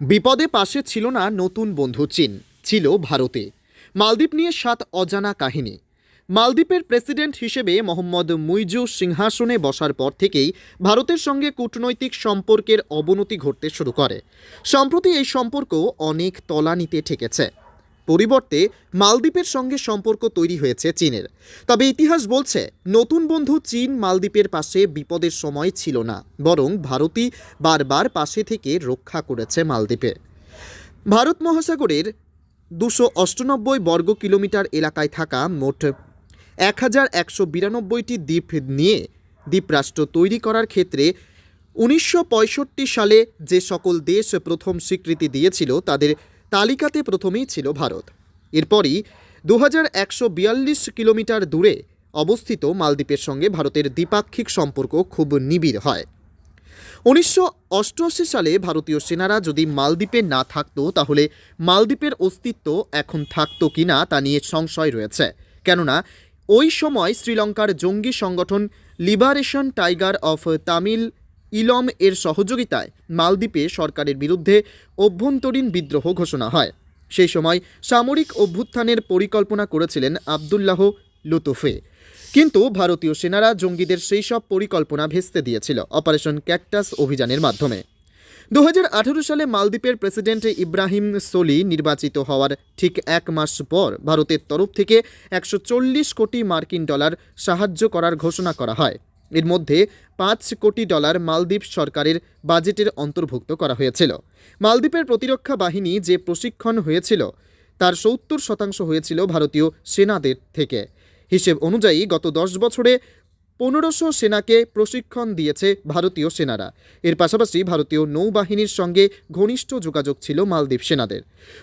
বিপদে পাশে ছিল না নতুন বন্ধু চীন, ছিল ভারতে। মালদ্বীপ নিয়ে সাত অজানা কাহিনী। মালদ্বীপের প্রেসিডেন্ট হিসেবে মোহাম্মদ মুইজু সিংহাসনে বসার পর থেকেই ভারতের সঙ্গে কূটনৈতিক সম্পর্কের অবনতি ঘটতে শুরু করে। সম্প্রতি এই সম্পর্ক অনেক তলানিতে ঠেকেছে। পরিবর্তে মালদ্বীপের সঙ্গে সম্পর্ক তৈরি হয়েছে চীনের। তবে ইতিহাস বলছে, নতুন বন্ধু চীন মালদ্বীপের পাশে বিপদের সময় ছিল না, বরং ভারতই বারবার পাশে থেকে রক্ষা করেছে মালদ্বীপে। ভারত মহাসাগরের দুশো অষ্টানব্বই বর্গ কিলোমিটার এলাকায় থাকা মোট এক হাজার একশো বিরানব্বইটি দ্বীপ নিয়ে দ্বীপরাষ্ট্র তৈরি করার ক্ষেত্রে উনিশশো পঁয়ষট্টি সালে যে সকল দেশ প্রথম স্বীকৃতি দিয়েছিল, তাদের তালিকাতে প্রথমেই ছিল ভারত। এরপরই দু হাজার একশো বিয়াল্লিশ কিলোমিটার দূরে অবস্থিত মালদ্বীপের সঙ্গে ভারতের দ্বিপাক্ষিক সম্পর্ক খুব নিবিড় হয়। উনিশশো অষ্টআশি সালে ভারতীয় সেনারা যদি মালদ্বীপে না থাকতো, তাহলে মালদ্বীপের অস্তিত্ব এখন থাকতো কি না তা নিয়ে সংশয় রয়েছে। কেননা, ওই সময় শ্রীলঙ্কার জঙ্গি সংগঠন লিবারেশন টাইগার অফ তামিল ইলম এর সহযোগিতায় মালদ্বীপে সরকারের বিরুদ্ধে অভ্যন্তরীণ বিদ্রোহ ঘোষণা হয়। সেই সময় সামরিক অভ্যুত্থানের পরিকল্পনা করেছিলেন আবদুল্লাহ লুতুফে। কিন্তু ভারতীয় সেনারা জঙ্গিদের সেই সব পরিকল্পনা ভেস্তে দিয়েছিল অপারেশন ক্যাকটাস অভিযানের মাধ্যমে। দু হাজার আঠারো সালে মালদ্বীপের প্রেসিডেন্ট ইব্রাহিম সোলি নির্বাচিত হওয়ার ঠিক এক মাস পর ভারতের তরফ থেকে একশো চল্লিশ কোটি মার্কিন ডলার সাহায্য করার ঘোষণা করা হয়। এর মধ্যে পাঁচ কোটি ডলার মালদ্বীপ সরকারের বাজেটের অন্তর্ভুক্ত করা হয়েছিল। মালদ্বীপের প্রতিরক্ষা বাহিনী যে প্রশিক্ষণ হয়েছিল, তার সত্তর শতাংশ হয়েছিল ভারতীয় সেনাদের থেকে। হিসেব অনুযায়ী গত দশ বছরে পনেরোশো সেনাকে প্রশিক্ষণ দিয়েছে ভারতীয় সেনারা। এর পাশাপাশি ভারতীয় নৌবাহিনীর সঙ্গে ঘনিষ্ঠ যোগাযোগ ছিল মালদ্বীপ সেনাদের।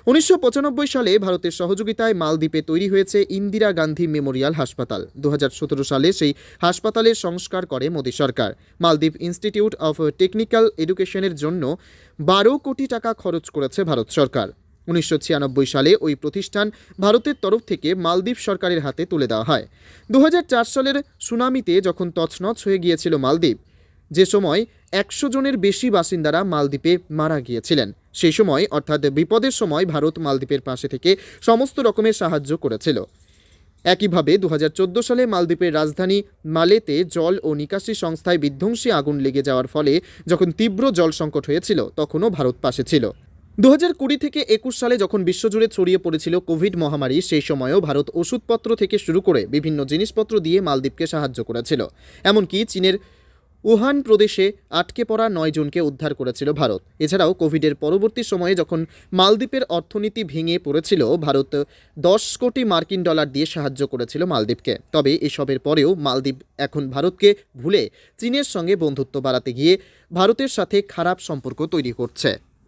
উনিশশো পঁচানব্বই সালে ভারতের সহযোগিতায় মালদ্বীপে তৈরি হয়েছে ইন্দিরা গান্ধী মেমোরিয়াল হাসপাতাল। দু হাজার সতেরো সালে সেই হাসপাতালের সংস্কার করে মোদী সরকার। মালদ্বীপ ইনস্টিটিউট অফ টেকনিক্যাল এডুকেশনের জন্য বারো কোটি টাকা খরচ করেছে ভারত সরকার। উনিশশো ছিয়ানব্বই সালে ওই প্রতিষ্ঠান ভারতের তরফ থেকে মালদ্বীপ সরকারের হাতে তুলে দেওয়া হয়। দু হাজার চার সালের সুনামিতে যখন তছনছ হয়ে গিয়েছিল মালদ্বীপ, যে সময় একশো জনের বেশি বাসিন্দারা মালদ্বীপে মারা গিয়েছিলেন। সেই সময়, অর্থাৎ বিপদের সময়, ভারত মালদ্বীপের পাশে থেকে সমস্ত রকমের সাহায্য করেছিল। একইভাবে দু হাজার চোদ্দ সালে মালদ্বীপের রাজধানী মালেতে জল ও নিকাশি সংস্থায় বিধ্বংসী আগুন লেগে যাওয়ার ফলে যখন তীব্র জল সংকট হয়েছিল, তখনও ভারত পাশে ছিল। দু কুড়ি থেকে একুশ সালে যখন বিশ্বজুড়ে ছড়িয়ে পড়েছিল কোভিড মহামারী, সেই সময়ও ভারত ওষুধপত্র থেকে শুরু করে বিভিন্ন জিনিসপত্র দিয়ে মালদ্বীপকে সাহায্য করেছিল। এমনকি চীনের উহান প্রদেশে আটকে পড়া নয় জনকে উদ্ধার করেছিল ভারত। এছাড়াও কোভিডের পরবর্তী সময়ে যখন মালদ্বীপের অর্থনীতি ভেঙে পড়েছিল, ভারত দশ কোটি মার্কিন ডলার দিয়ে সাহায্য করেছিল মালদ্বীপকে। তবে এসবের পরেও মালদ্বীপ এখন ভারতকে ভুলে চীনের সঙ্গে বন্ধুত্ব বাড়াতে গিয়ে ভারতের সাথে খারাপ সম্পর্ক তৈরি করছে।